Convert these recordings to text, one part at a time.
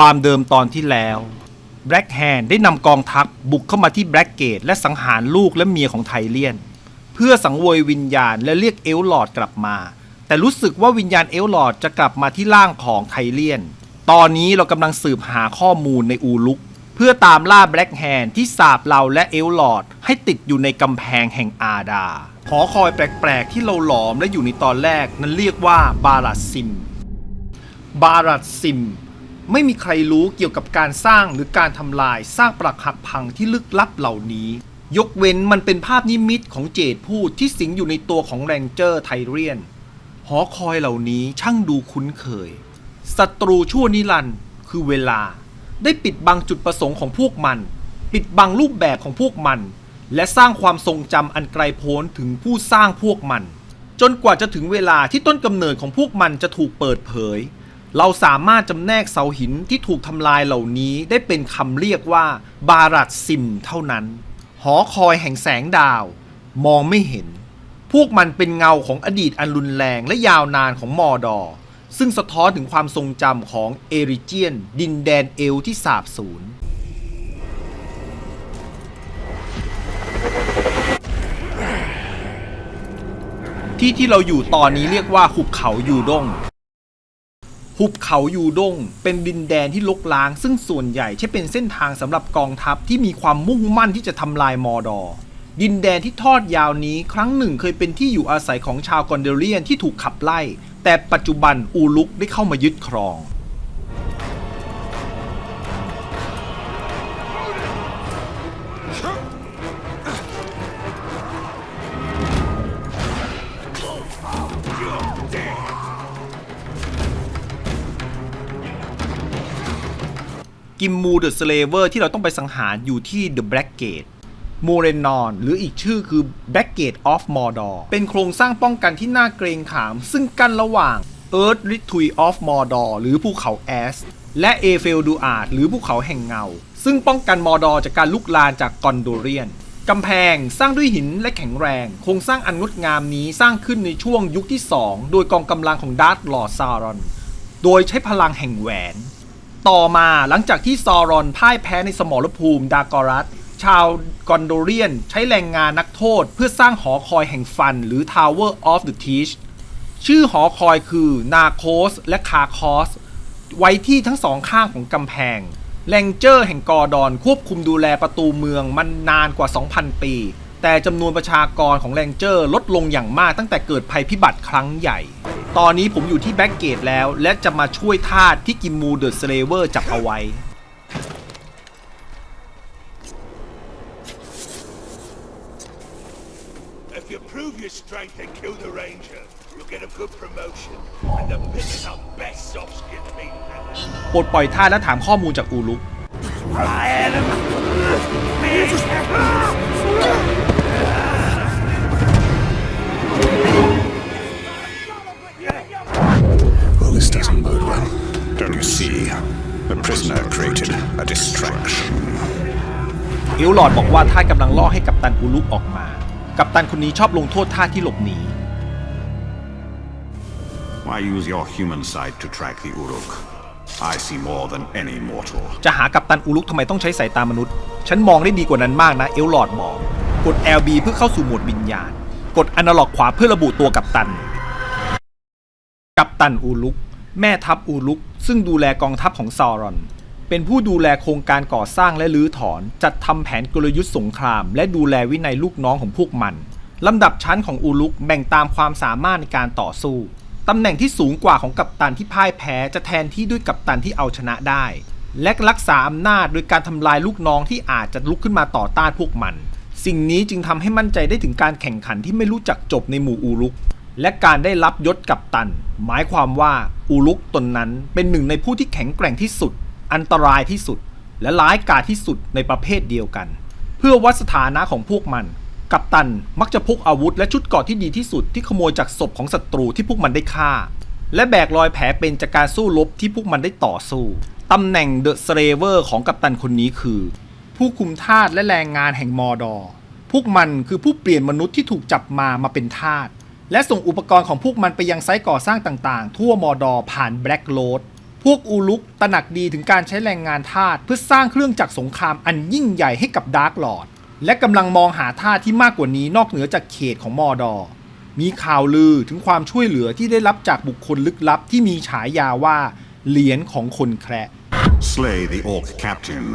ความเดิมตอนที่แล้วแบล็กแฮนได้นำกองทัพบุกเข้ามาที่แบล็กเกตและสังหารลูกและเมียของไทเลียน เพื่อสังเวยวิญญาณและเรียกเอลลอร์ดกลับมา แต่รู้สึกว่าวิญญาณเอลลอร์ดจะกลับมาที่ร่างของไทเลียน ตอนนี้เรากำลังสืบหาข้อมูลในอูลุก เพื่อตามล่าแบล็กแฮนที่สาบเราและเอลลอร์ดให้ติดอยู่ในกำแพงแห่งอาดา หอคอยแปลกๆที่เราหลอมและอยู่ในตอนแรกนั้นเรียกว่าบาลัสซิม บารัตซิม ไม่มีใครรู้เกี่ยวกับการสร้างหรือการทำลายสร้างปรักหักพังที่ลึกลับเหล่านี้ ยกเว้นมันเป็นภาพนิมิตของเจดพูดที่สิงอยู่ในตัวของแรงเจอร์ไทเรียน หอคอยเหล่านี้ช่างดูคุ้นเคยศัตรูชั่วนิรันด์คือเวลา ได้ปิดบังจุดประสงค์ของพวกมัน ปิดบังรูปแบบของพวกมัน และสร้างความทรงจำอันไกลโพ้นถึงผู้สร้างพวกมัน จนกว่าจะถึงเวลาที่ต้นกำเนิดของพวกมันจะถูกเปิดเผย เราสามารถจำแนกเสาหินที่ถูกทำลายเหล่านี้ได้เป็นคำเรียกว่า บารัตซิมเท่านั้น หอคอยแห่งแสงดาว มองไม่เห็น พวกมันเป็นเงาของอดีตอันรุนแรงและยาวนานของมอดอร์ซึ่งสะท้อนถึงความทรงจำของเอริเจียน ดินแดนเอลที่สาบสูญที่ที่เราอยู่ตอนนี้เรียกว่าหุบเขายูด้ง หุบเขายูด้งเป็นดินแดนที่ลกล้าง ซึ่งส่วนใหญ่ใช้เป็นเส้นทางสำหรับกองทัพที่มีความมุ่งมั่นที่จะทำลายมอดอร์ดินแดนที่ทอดยาวนี้ครั้งหนึ่งเคยเป็นที่อยู่อาศัยของชาวกอนเดเลียนที่ถูกขับไล่ แต่ปัจจุบันอูลุกได้เข้ามายึดครอง กิมมูเดอะสเลเวอร์ที่เราต้องไปสังหารอยู่ที่เดอะแบล็กเกตโมเรนนอนหรืออีกชื่อคือ Black Gate of Mordor เป็นโครงสร้างป้องกันที่น่าเกรงขาม ซึ่งกั้นระหว่าง Earth r i t u i of Mordor หรือภูเขาแอส และเอเฟลดูอาร์หรือภูเขาแห่งเงา ซึ่งป้องกันมอร์ดอร์จากการลุกลานจากกอนโดเรียนกำแพงสร้างด้วยหินและแข็งแรง โครงสร้างอันงดงามนี้สร้างขึ้นในช่วงยุคที่ 2 โดยกองกำลังของดาร์ธลอร์ซารอน โดยใช้พลังแห่งแหวน ต่อมาหลังจากที่ซอรอนพ่ายแพ้ในสมรภูมิดากอรัส ชาวกอนโดเรียนใช้แรงงานนักโทษ เพื่อสร้างหอคอยแห่งฟันหรือ Tower of the Teach ชื่อหอคอยคือนาโคสและคาคอส ไว้ที่ทั้งสองข้างของกำแพงแรงเจอร์แห่งกอร์ดอนควบคุมดูแลประตูเมืองมันนานกว่า 2,000 ปี แต่จำนวนประชากรของแรงเจอร์ลดลงอย่างมากตั้งแต่เกิดภัยพิบัติครั้งใหญ่ ตอนนี้ผมอยู่ที่แบ็กเกตแล้ว และจะมาช่วยทาสที่กิมมูเดอะสเลเวอร์จับเอาไว้ If you prove your strength and kill the ranger, you'll get a good promotion and the biggest and best soft skin meat. ปลดปล่อยทาสและถามข้อมูลจากอูลุก see? The prisoner created a distraction. เอลลอร์ดบอกว่าทาสกำลังล่อให้กัปตันอูลุกออกมา กัปตันคนนี้ชอบลงโทษทาสที่หลบหนี Why use your human side to track the Uruk? I see more than any mortal. จะหากัปตันอูลุกทำไมต้องใช้สายตามนุษย์ ฉันมองได้ดีกว่านั้นมากนะ เอลลอร์ดบอก กด LB เพื่อเข้าสู่โหมดวิญญาณ กดอนาล็อกขวาเพื่อระบุตัวกัปตัน กัปตันอูลุก แม่ทัพอูลุก ซึ่งดูแลกองทัพของซารอน เป็นผู้ดูแลโครงการก่อสร้างและรื้อถอน จัดทำแผนกลยุทธ์สงคราม และดูแลวินัยลูกน้องของพวกมันลำดับชั้นของอูลุกแบ่งตามความสามารถในการต่อสู้ตำแหน่งที่สูงกว่าของกัปตันที่พ่ายแพ้จะแทนที่ด้วยกัปตันที่เอาชนะได้ และรักษาอำนาจโดยการทำลายลูกน้องที่อาจจะลุกขึ้นมาต่อต้านพวกมัน สิ่งนี้จึงทำให้มั่นใจได้ถึงการแข่งขันที่ไม่รู้จักจบในหมู่อูลุก และการได้รับยศกัปตัน หมายความว่าอูลุกตนนั้นเป็นหนึ่งในผู้ที่แข็งแกร่งที่สุด อันตรายที่สุด และร้ายกาจที่สุดในประเภทเดียวกัน เพื่อวัดสถานะของพวกมัน กัปตันมักจะพกอาวุธและชุดเกราะที่ดีที่สุดที่ขโมยจากศพของศัตรูที่พวกมันได้ฆ่า และแบกรอยแผลเป็นจากการสู้รบที่พวกมันได้ต่อสู้ตำแหน่งเดอะสเลเวอร์ของกัปตันคนนี้คือ ผู้คุมทาสและแรงงานแห่งมอร์ดอพวกมันคือผู้เปลี่ยนมนุษย์ที่ถูกจับมามาเป็นทาส และส่งอุปกรณ์ของพวกมันไปยังไซต์ก่อสร้างต่างๆ ทั่วมอร์ดอ์ผ่านแบล็กโรดพวกอูลุกตระหนักดีถึงการใช้แรงงานทาสเพื่อสร้างเครื่องจักรสงครามอันยิ่งใหญ่ให้กับดาร์กลอร์ดและกำลังมองหาท่าสที่มากกว่านี้นอกเหนือจากเขตของมอร์ดอ มีข่าวลือถึงความช่วยเหลือที่ได้รับจากบุคคลลึกลับที่มีฉายาว่า เหรียญของคนแคระ Slay the orc captain,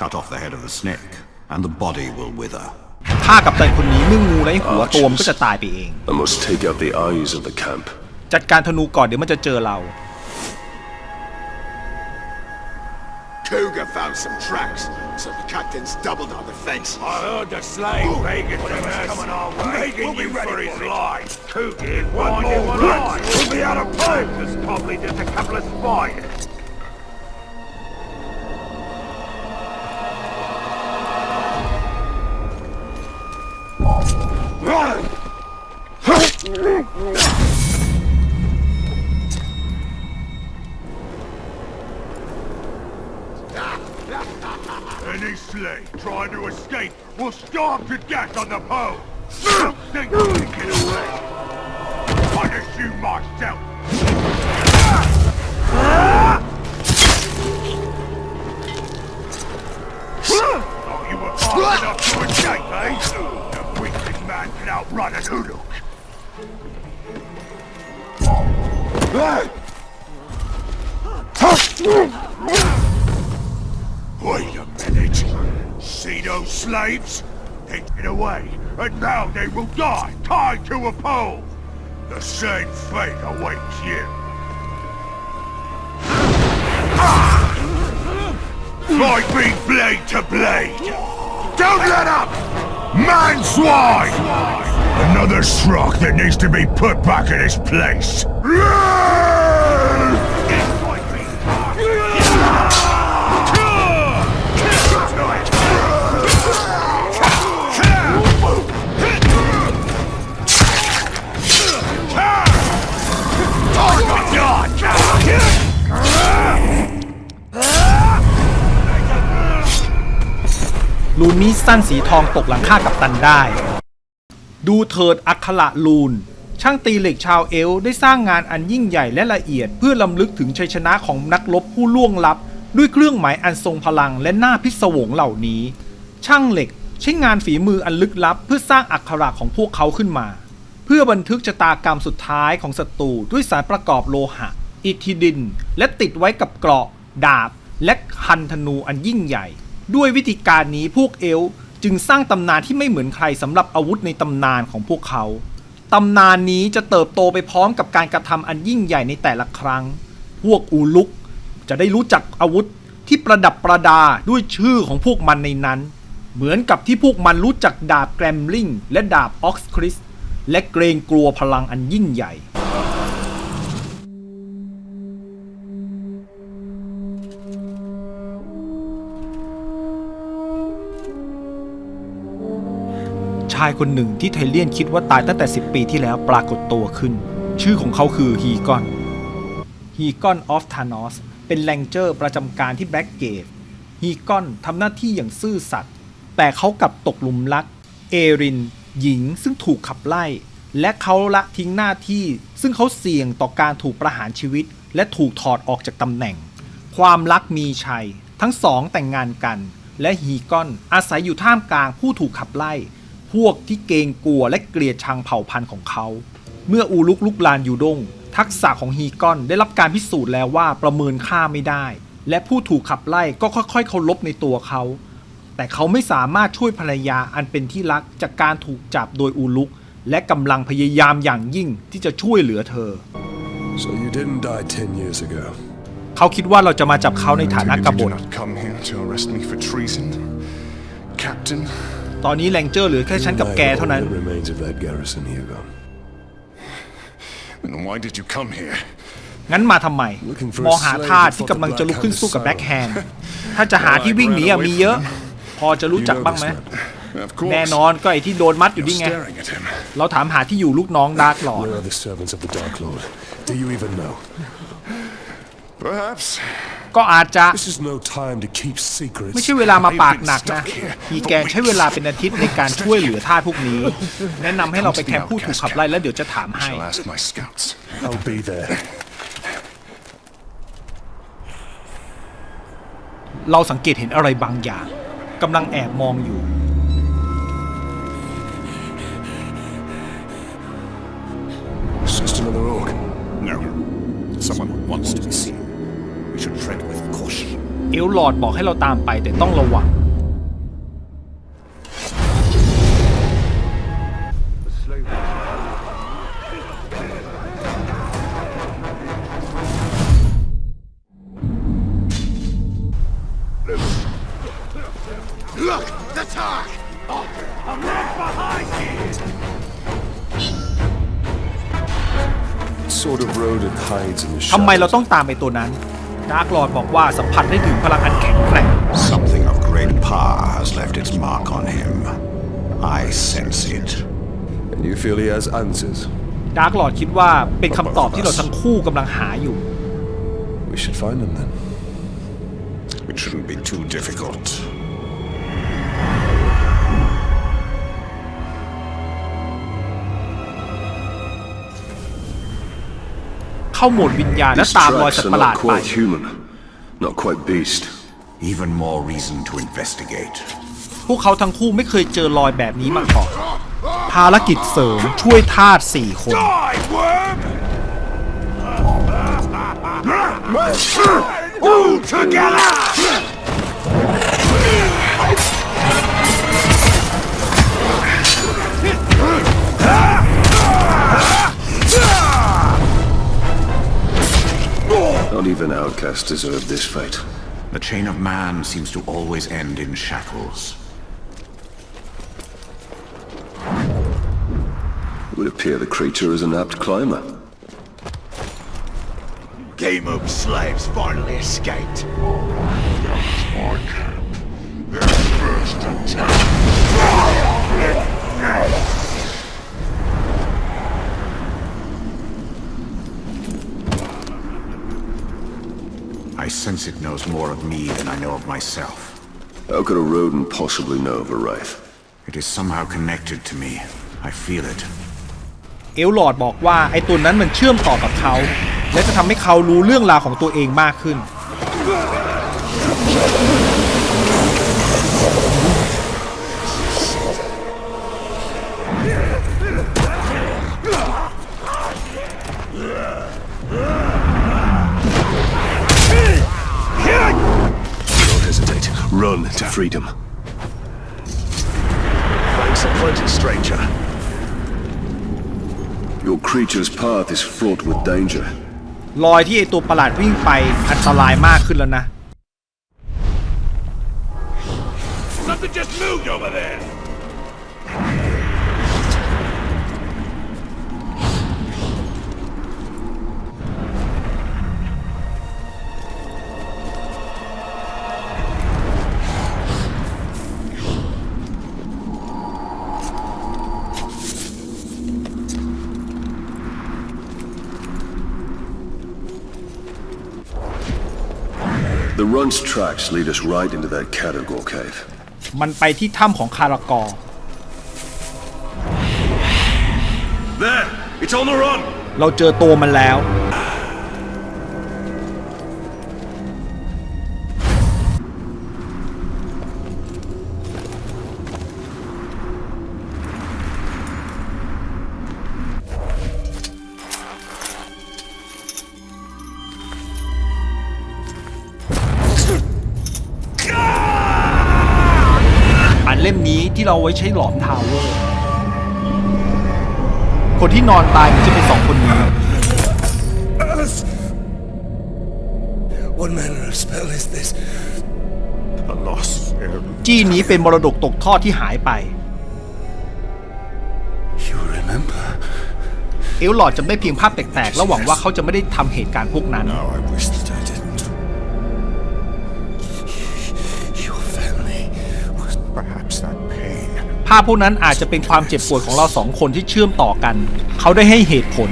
cut off the head of the snake, and the body will wither. ถ้ากับตันคนนี้นึ่งงูไร้หัวตัวมันก็จะตายไปเอง I must take out the eyes of the camp. จัดการธนูก่อนเดี๋ยวมันจะเจอเรา Cougar found some tracks, so the captain's doubled our defense. I heard the slave begging for us. Coming our way. Begging you for his life. Cougar, one more run. We'll be out of place. There's probably just a couple of spiders. Will starve to death on the pole. Slaves? Get away, and now they will die, tied to a pole. The same fate awaits you. Fight me blade to blade. Don't let up! Man swine! Another Shrock that needs to be put back in his place. ลูนมีดสั้นสีทองตกหลังคากับตันได้ ดูเถิดอักขระลูน ช่างตีเหล็กชาวเอลได้สร้างงานอันยิ่งใหญ่และละเอียด เพื่อลำลึกถึงชัยชนะของนักรบผู้ล่วงลับ ด้วยเครื่องหมายอันทรงพลังและหน้าพิศวงเหล่านี้ ช่างเหล็กใช้งานฝีมืออันลึกลับ เพื่อสร้างอักขระของพวกเขาขึ้นมา เพื่อบันทึกชะตากรรมสุดท้ายของศัตรูด้วยสารประกอบโลหะ อิทิดิน และติดไว้กับเกราะ ดาบ และคันธนูอันยิ่งใหญ่ ด้วยวิธีการนี้พวกเอลจึงสร้างตำนานที่ไม่เหมือนใครสำหรับอาวุธในตำนานของพวกเขา ตำนานนี้จะเติบโตไปพร้อมกับการกระทำอันยิ่งใหญ่ในแต่ละครั้ง พวกอูลุกจะได้รู้จักอาวุธที่ประดับประดาด้วยชื่อของพวกมันในนั้น เหมือนกับที่พวกมันรู้จักดาบแกรมลิงและดาบออกซ์คริสและเกรงกลัวพลังอันยิ่งใหญ่ ชายคนหนึ่งที่ไทเลียนคิดว่าตายตั้งแต่ 10 ปีที่แล้วปรากฏตัวขึ้น ชื่อของเขาคือฮีกอนฮีกอนออฟธานอสเป็นแรงเจอร์ประจำการที่แบล็กเกตฮีกอนทำหน้าที่อย่างซื่อสัตย์แต่เขากลับตกหลุมรัก เอริน หญิงซึ่งถูกขับไล่ และเขาละทิ้งหน้าที่ ซึ่งเขาเสี่ยงต่อการถูกประหารชีวิต และถูกถอดออกจากตำแหน่ง ความรักมีชัย ทั้งสองแต่งงานกัน และฮีกอนอาศัยอยู่ท่ามกลางผู้ถูกขับไล่ พวกที่เกรงกลัวและเกลียดชังเผ่าพันธุ์ของเขา เมื่ออูลุกลุกลานยูดง ทักษะของฮีกอนได้รับการพิสูจน์แล้วว่าประเมินค่าไม่ได้ และผู้ถูกขับไล่ก็ค่อยๆเคารพในตัวเขา แต่เขาไม่สามารถช่วยภรรยาอันเป็นที่รักจากการถูกจับโดยอูลุก และกำลังพยายามอย่างยิ่งที่จะช่วยเหลือเธอ So you didn't die ten years ago. เขาคิดว่าเราจะมาจับเขาในฐานะกบฏ Did you not come here to arrest me for treason? Captain? ตอนนี้แรงเจอร์เหลือแค่ฉันกับแกเท่านั้น All that remains of that garrison, Hugo. Then why did you come here? งั้นมาทำไม Looking for a มองหา slave ทาส that ที่ fought กำลัง the จะลุกขึ้นสู้กับ Black แบล็ก Hand แฮนด์ถ้าจะหาที่วิ่งหนีอะมีเยอะ พอจะรู้จักบ้างไหม Of course. แน่นอนก็ไอที่โดนมัดอยู่ You're นี่ไง staring at him. เราถามหาที่อยู่ลูกน้องดาร์กหลอด Where are the servants of the Dark Lord? Do you even know? Perhaps. ก็อาจจะ This is no time to keep secrets. ไม่ใช่เวลามาปากหนักนะฮีแกใช้เวลาเป็นอาทิตย์ในการช่วยเหลือทาสพวกนี้ แนะนำให้เราไปแคมป์ผู้ถูกขับไล่แล้วเดี๋ยวจะถาม I ให้ shall ask my scouts. I'll be there. เราสังเกตเห็นอะไรบางอย่างกำลังแอบมองอยู่ It's just another orc. No. Someone who wants to be seen. We should tread with caution. เอลลอร์ดบอกให้เราตามไปแต่ต้องระวัง Look! The targ! I'm right behind you! What sort of rodent hides in the ทำไมเรา shadows? ต้องตามไปตัวนั้น ดาร์กลอร์ดบอกว่าสัมผัสได้ถึงพลังอันแข็งแกร่ง Something of great power has left its mark on him. I sense it. And you feel he has answers? ดาร์กลอร์ดคิดว่าเป็นคำตอบที่เราทั้งคู่กำลังหาอยู่ We should find them then. It shouldn't be too difficult. เข้าโหมดวิญญาณและตามรอยสัตว์ประหลาดไป human, not quite beast. Even more reason to investigate. พวกเขาทั้งคู่ไม่เคยเจอรอยแบบนี้มาก่อน ภารกิจเสริมช่วยทาสสี่คน Die, worm! All together! Not even outcasts deserve this fate. The chain of man seems to always end in shackles. It would appear the creature is an apt climber. Game of slaves finally escaped. I sense it knows more of me than I know of myself. How could a rodent possibly know of a wraith? It is somehow connected to me. I feel it. เอลลอร์ดบอกว่าไอ้ตัวนั้นมันเชื่อมต่อกับเขา และจะทำให้เขารู้เรื่องราวของตัวเองมากขึ้น freedom. Thanks a plenty, stranger. Your creature's path is fraught with danger. รอยที่ไอตัวประหลาดวิ่งไปอันตรายมากขึ้นแล้วนะ Something just moved over there! The run's tracks lead us right into that Catergor cave. มันไปที่ถ้ำของคารากอร์ There! It's on the run! เราเจอตัวมันแล้ว เราไว้ใช้หลอมทาวเวอร์ คนที่นอนตายมันจะเป็นสองคนนี้ What manner of spell is this? A lost heir. จี้นี้เป็นมรดกตกทอดที่หายไป You remember? เอลลอร์ดจำได้เพียงภาพแตกๆแล้วหวังว่าเขาจะไม่ได้ทำเหตุการณ์พวกนั้น Oh, I wish ภาพพวกนั้นอาจจะเป็นความเจ็บปวดของเราสองคนที่เชื่อมต่อกัน เขาได้ให้เหตุผล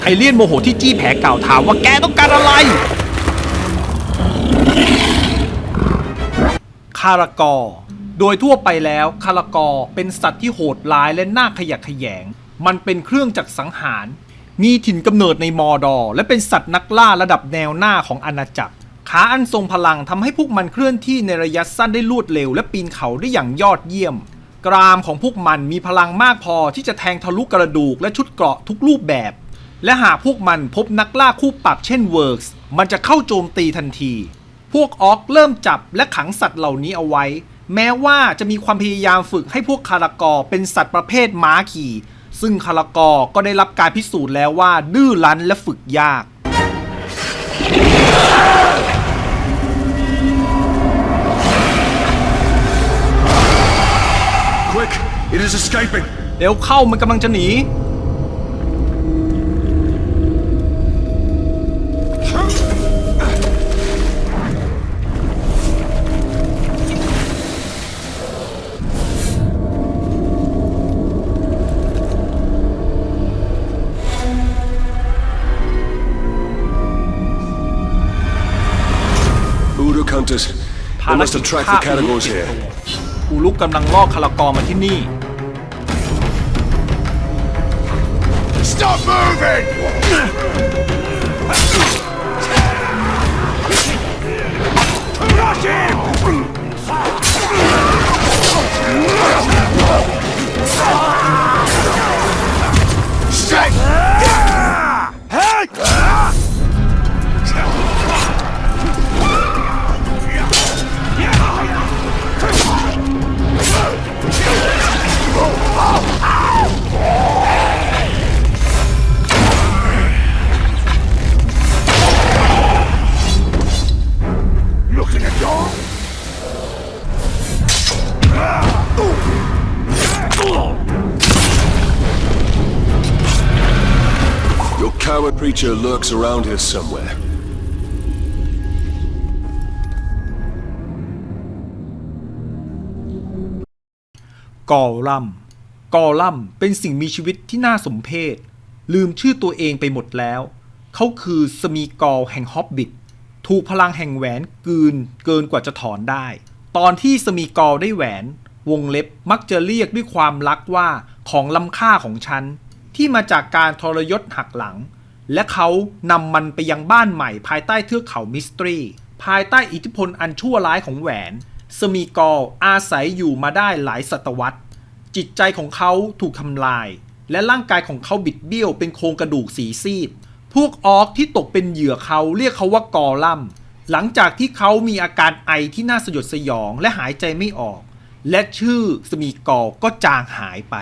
ไทเลียนโมโหที่จี้แผลเก่าถามว่าแกต้องการอะไร คารากอ โดยทั่วไปแล้วคารากอเป็นสัตว์ที่โหดร้ายและน่าขยะแขยง มันเป็นเครื่องจักรสังหาร มีถิ่นกำเนิดในมอร์ดอร์และเป็นสัตว์นักล่าระดับแนวหน้าของอาณาจักร ขาอันทรงพลังทำให้พวกมันเคลื่อนที่ในระยะสั้นได้รวดเร็ว และปีนเขาได้อย่างยอดเยี่ยม กรามของพวกมันมีพลังมากพอที่จะแทงทะลุกระดูกและชุดเกราะทุกรูปแบบ และหากพวกมันพบนักล่าคู่ปรับเช่นเวิร์กส์มันจะเข้าโจมตีทันที พวกออกเริ่มจับและขังสัตว์เหล่านี้เอาไว้ แม้ว่าจะมีความพยายามฝึกให้พวกคารากอเป็นสัตว์ประเภทม้าขี่ ซึ่งคารากอก็ได้รับการพิสูจน์แล้วว่าดื้อรั้นและฝึกยาก It is escaping! เร็วเข้ามันกำลังจะหนี Uruk hunters. They must have tracked the categories here. อูลุกกำลังล่อคารากอมาที่นี่ moving! Lurks around here somewhere. กอลัมกอลัมเป็นสิ่งมีชีวิตที่น่าสมเพชลืมชื่อตัวเองไปหมดแล้ว เขาคือสมีกอลแห่งฮอบบิทถูกพลังแห่งแหวนกืนเกินกว่าจะถอนได้ ตอนที่สมีกอลได้แหวน วงเล็บมักจะเรียกด้วยความรักว่าของล้ำค่าของฉัน ที่มาจากการทรยศหักหลัง และเขานำมันไปยังบ้านใหม่ภายใต้เทือกเขามิสตรี ภายใต้อิทธิพลอันชั่วร้ายของแหวน สมีกออาศัยอยู่มาได้หลายศตวรรษ จิตใจของเขาถูกทำลาย และร่างกายของเขาบิดเบี้ยวเป็นโครงกระดูกสีซีด พวกออกที่ตกเป็นเหยื่อเขาเรียกเขาว่ากอลัมหลังจากที่เขามีอาการไอที่น่าสยดสยองและหายใจไม่ออก และชื่อสมีกอก็จางหายไป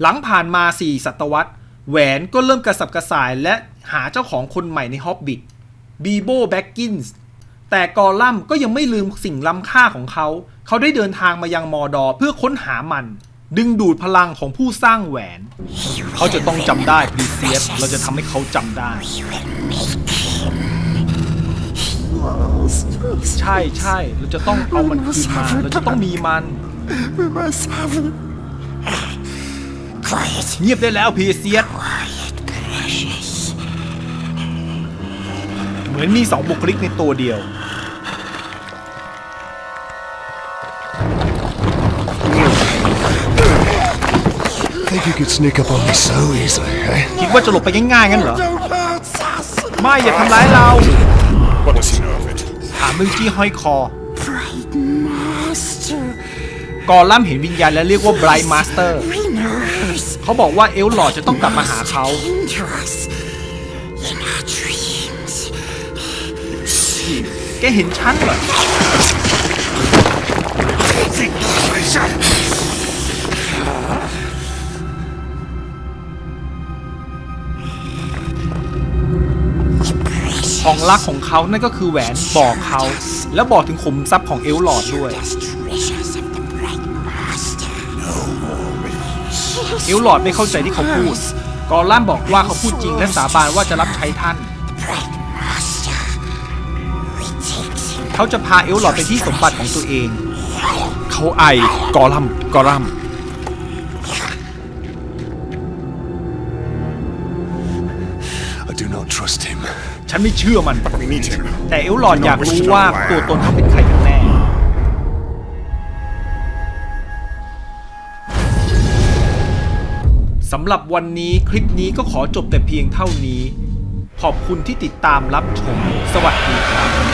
หลังผ่านมาสี่ศตวรรษ แหวนก็เริ่มกระสับกระส่ายและหาเจ้าของคนใหม่ในฮอบบิทบีโบแบ็กกินส์แต่กอลัมก็ยังไม่ลืมสิ่งล้ำค่าของเขา เขาได้เดินทางมายังมอร์ดอร์เพื่อค้นหามัน ดึงดูดพลังของผู้สร้างแหวน เขาจะต้องจำได้พรีเซียสเราจะทำให้เขาจำได้ ใช่ใช่เราจะต้องเอามันคืนมาเราจะต้องมีมัน We must have it. Quiet, เงียบได้แล้วพรีเซียส quiet, precious. เหมือนมีสองบุคลิกในตัวเดียว Think you could sneak up on me so easily, eh? คิดว่าจะหลบไปง่ายๆงั้นเหรอ Don't hurt us! ไม่อย่าทำร้ายเรา What does he know of it? ถามมึงจี้ห้อยคอ Bright Master, กอลัมเห็นวิญญาณและเรียกว่าไบรท์มาสเตอร์ we nurse เขาบอกว่าเอลหลอดจะต้องกลับมาหาเขา came to us in our dreams. แกเห็นฉันเหรอของรักของเขานั่นก็คือแหวนบอกเขา และบอกถึงขุมทรัพย์ของเอลหลอดด้วย เอลหลอดไม่เข้าใจที่เขาพูด กอลัมบอกว่าเขาพูดจริงและสาบานว่าจะรับใช้ท่าน Bright Master. We take him เขาจะพาเอลหลอดไปที่สมบัติของตัวเอง เขาไอกอลัมกอลัม I do not trust him. ฉันไม่เชื่อมัน We need him. แต่เอลหลอดอยากรู้ว่าตัวตนเขาเป็นใครกันแน่ำหรับวันนี้คลิปนี้ก็ขอจบแต่เพียงเท่านี้ ขอบคุณที่ติดตามรับชม สวัสดีครับ